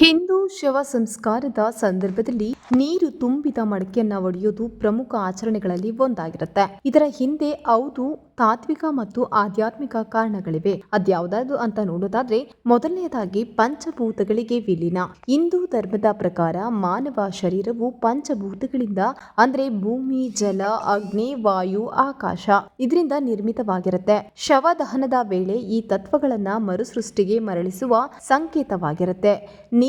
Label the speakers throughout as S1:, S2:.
S1: ಹಿಂದೂ ಶವ ಸಂಸ್ಕಾರದ ಸಂದರ್ಭದಲ್ಲಿ ನೀರು ತುಂಬಿದ ಮಡಕೆಯನ್ನ ಒಡೆಯುವುದು ಪ್ರಮುಖ ಆಚರಣೆಗಳಲ್ಲಿ ಒಂದಾಗಿರುತ್ತೆ. ಇದರ ಹಿಂದೆ ಹೌದು, ತಾತ್ವಿಕ ಮತ್ತು ಆಧ್ಯಾತ್ಮಿಕ ಕಾರಣಗಳಿವೆ. ಅದ್ಯಾವುದಾದ್ರು ಅಂತ ನೋಡೋದಾದ್ರೆ ಮೊದಲನೆಯದಾಗಿ ಪಂಚಭೂತಗಳಿಗೆ ವಿಲೀನ. ಹಿಂದೂ ಧರ್ಮದ ಪ್ರಕಾರ ಮಾನವ ಶರೀರವು ಪಂಚಭೂತಗಳಿಂದ, ಅಂದ್ರೆ ಭೂಮಿ, ಜಲ, ಅಗ್ನಿ, ವಾಯು, ಆಕಾಶ, ಇದರಿಂದ ನಿರ್ಮಿತವಾಗಿರುತ್ತೆ. ಶವ ವೇಳೆ ಈ ತತ್ವಗಳನ್ನ ಮರುಸೃಷ್ಟಿಗೆ ಮರಳಿಸುವ ಸಂಕೇತವಾಗಿರುತ್ತೆ.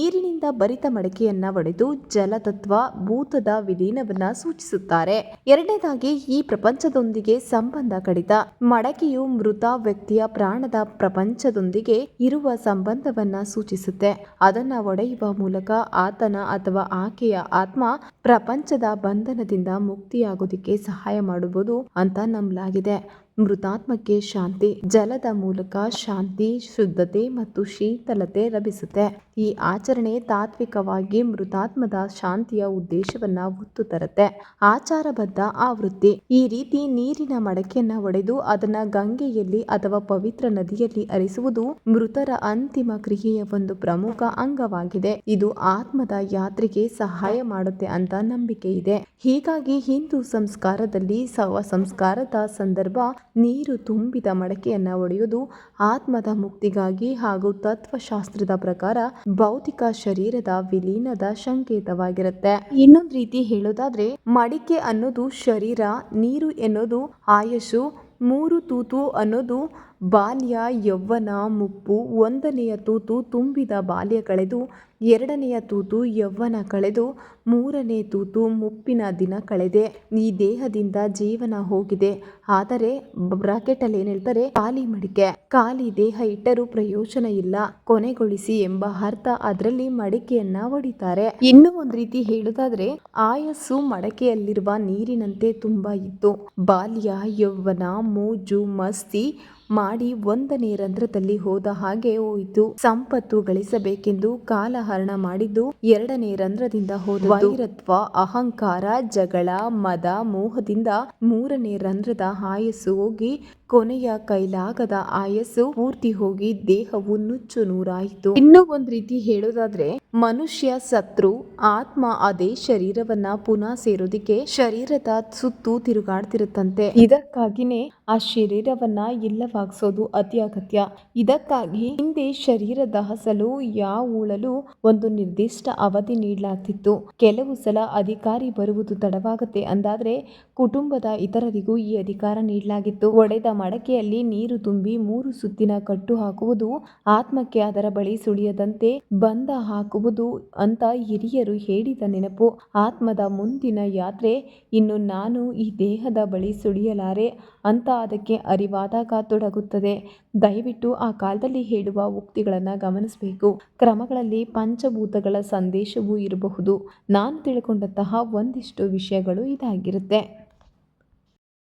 S1: ನೀರಿನಿಂದ ಭರಿತ ಮಡಕೆಯನ್ನ ಒಡೆದು ಜಲತತ್ವ, ಭೂತದ ವಿಲೀನವನ್ನ ಸೂಚಿಸುತ್ತಾರೆ. ಎರಡನೇದಾಗಿ, ಈ ಪ್ರಪಂಚದೊಂದಿಗೆ ಸಂಬಂಧ ಕಡಿತ. ಮಡಕೆಯು ಮೃತ ವ್ಯಕ್ತಿಯ ಪ್ರಾಣದ ಪ್ರಪಂಚದೊಂದಿಗೆ ಇರುವ ಸಂಬಂಧವನ್ನ ಸೂಚಿಸುತ್ತೆ. ಅದನ್ನ ಒಡೆಯುವ ಮೂಲಕ ಆತನ ಅಥವಾ ಆಕೆಯ ಆತ್ಮ ಪ್ರಪಂಚದ ಬಂಧನದಿಂದ ಮುಕ್ತಿಯಾಗೋದಿಕ್ಕೆ ಸಹಾಯ ಮಾಡಬಹುದು ಅಂತ ನಂಬಲಾಗಿದೆ. ಮೃತಾತ್ಮಕ್ಕೆ ಶಾಂತಿ, ಜಲದ ಮೂಲಕ ಶಾಂತಿ, ಶುದ್ಧತೆ ಮತ್ತು ಶೀತಲತೆ ಲಭಿಸುತ್ತೆ. ಈ ಆಚರಣೆ ತಾತ್ವಿಕವಾಗಿ ಮೃತಾತ್ಮದ ಶಾಂತಿಯ ಉದ್ದೇಶವನ್ನ ಒತ್ತು ತರುತ್ತೆ. ಆಚಾರಬದ್ಧ ಆವೃತ್ತಿ. ಈ ರೀತಿ ನೀರಿನ ಮಡಕೆಯನ್ನ ಒಡೆದು ಅದನ್ನ ಗಂಗೆಯಲ್ಲಿ ಅಥವಾ ಪವಿತ್ರ ನದಿಯಲ್ಲಿ ಹರಿಸುವುದು ಮೃತರ ಅಂತಿಮ ಕ್ರಿಯೆಯ ಒಂದು ಪ್ರಮುಖ ಅಂಗವಾಗಿದೆ. ಇದು ಆತ್ಮದ ಯಾತ್ರೆಗೆ ಸಹಾಯ ಮಾಡುತ್ತೆ ಅಂತ ನಂಬಿಕೆ ಇದೆ. ಹೀಗಾಗಿ ಹಿಂದೂ ಸಂಸ್ಕಾರದಲ್ಲಿ ಸವ ಸಂಸ್ಕಾರದ ಸಂದರ್ಭ ನೀರು ತುಂಬಿದ ಮಡಕೆಯನ್ನ ಒಡೆಯುವುದು ಆತ್ಮದ ಮುಕ್ತಿಗಾಗಿ ಹಾಗೂ ತತ್ವಶಾಸ್ತ್ರದ ಪ್ರಕಾರ ಭೌತಿಕ ಶರೀರದ ವಿಲೀನದ ಸಂಕೇತವಾಗಿರುತ್ತೆ. ಇನ್ನೊಂದು ರೀತಿ ಹೇಳೋದಾದ್ರೆ, ಮಡಿಕೆ ಅನ್ನೋದು ಶರೀರ, ನೀರು ಎನ್ನೋದು ಆಯಸ್ಸು, ಮೂರು ತೂತು ಅನ್ನೋದು ಬಾಲ್ಯ, ಯೌವ್ವನ, ಮುಪ್ಪು ಒಂದನೆಯ ತೂತು ತುಂಬಿದ ಬಾಲ್ಯ ಕಳೆದು, ಎರಡನೆಯ ತೂತು ಯೌವ್ವನ ಕಳೆದು, ಮೂರನೇ ತೂತು ಮುಪ್ಪಿನ ದಿನ ಕಳೆದೆ. ಈ ದೇಹದಿಂದ ಜೀವನ ಹೋಗಿದೆ. ಆದರೆ, ಬ್ರಾಕೆಟಲ್ಲಿ ಏನು ಹೇಳ್ತಾರೆ ಖಾಲಿ ಮಡಿಕೆ. ಖಾಲಿ ದೇಹ ಇಟ್ಟರೂ ಪ್ರಯೋಜನ ಇಲ್ಲ. ಕೊನೆಗೊಳಿಸಿ ಎಂಬ ಅರ್ಥ ಅದರಲ್ಲಿ ಮಡಿಕೆಯನ್ನ ಹೊಡಿತಾರೆ ಇನ್ನೂ ಒಂದು ರೀತಿ ಹೇಳುವುದಾದ್ರೆ ಆಯಸ್ಸು ಮಡಕೆಯಲ್ಲಿರುವ ನೀರಿನಂತೆ ತುಂಬಾ ಇತ್ತು. ಬಾಲ್ಯ, ಯೌವ್ವನ, ಮೋಜು, ಮಸ್ತಿ ಮಾಡಿ ಒಂದನೇ ರಂಧ್ರದಲ್ಲಿ ಹೋದ ಹಾಗೆ ಹೋಯಿತು. ಸಂಪತ್ತು ಗಳಿಸಬೇಕೆಂದು ಕಾಲಹರಣ ಮಾಡಿದ್ದು, ಎರಡನೇ ರಂಧ್ರದಿಂದ ಹೋದ ವೈರತ್ವ, ಅಹಂಕಾರ, ಜಗಳ, ಮದ, ಮೋಹದಿಂದ ಮೂರನೇ ರಂಧ್ರದ ಆಯಸ್ಸು ಹೋಗಿ ಕೊನೆಯ ಕೈಲಾಗದ ಆಯಸ್ಸು ಪೂರ್ತಿ ಹೋಗಿ ದೇಹವು ನುಚ್ಚು ನೂರಾಯಿತು. ಇನ್ನೂ ಒಂದ್ ರೀತಿ ಹೇಳೋದಾದ್ರೆ, ಮನುಷ್ಯ ಸತ್ರು, ಆತ್ಮ ಅದೇ ಶರೀರವನ್ನ ಪುನಃ ಸೇರೋದಿಕ್ಕೆ ಶರೀರದ ಸುತ್ತು ತಿರುಗಾಡ್ತಿರುತ್ತಂತೆ. ಇದಕ್ಕಾಗಿನೇ ಆ ಶರೀರವನ್ನ ಇಲ್ಲವಾಗಿಸೋದು ಅತಿ ಅಗತ್ಯ ಇದಕ್ಕಾಗಿ ಹಿಂದೆ ಶರೀರದ ಹಸಲು ಯಾವ ಉಳಲು ಒಂದು ನಿರ್ದಿಷ್ಟ ಅವಧಿ ನೀಡಲಾಗ್ತಿತ್ತು. ಕೆಲವು ಸಲ ಅಧಿಕಾರಿ ಬರುವುದು ತಡವಾಗುತ್ತೆ ಅಂದಾದ್ರೆ, ಕುಟುಂಬದ ಇತರರಿಗೂ ಈ ಅಧಿಕಾರ ನೀಡಲಾಗಿತ್ತು. ಒಡೆದ ಮಡಕೆಯಲ್ಲಿ ನೀರು ತುಂಬಿ ಮೂರು ಸುತ್ತಿನ ಕಟ್ಟು ಹಾಕುವುದು, ಆತ್ಮಕ್ಕೆ ಅದರ ಬಳಿ ಸುಳಿಯದಂತೆ ಬಂಧ ಹಾಕುವುದು ಅಂತ ಹಿರಿಯರು ಹೇಳಿದ ನೆನಪು. ಆತ್ಮದ ಮುಂದಿನ ಯಾತ್ರೆ, ಇನ್ನು ನಾನು ಈ ದೇಹದ ಬಳಿ ಸುಳಿಯಲಾರೆ ಅಂತ ಅದಕ್ಕೆ ಅರಿವಾದಾಗ ತೊಡಗುತ್ತದೆ. ದಯವಿಟ್ಟು ಆ ಕಾಲದಲ್ಲಿ ಹೇಳುವ ಉಕ್ತಿಗಳನ್ನು ಗಮನಿಸಬೇಕು. ಕ್ರಮಗಳಲ್ಲಿ ಪಂಚಭೂತಗಳ ಸಂದೇಶವೂ ಇರಬಹುದು. ನಾನು ತಿಳ್ಕೊಂಡಂತಹ ಒಂದಿಷ್ಟು ವಿಷಯಗಳು ಇದಾಗಿರುತ್ತೆ.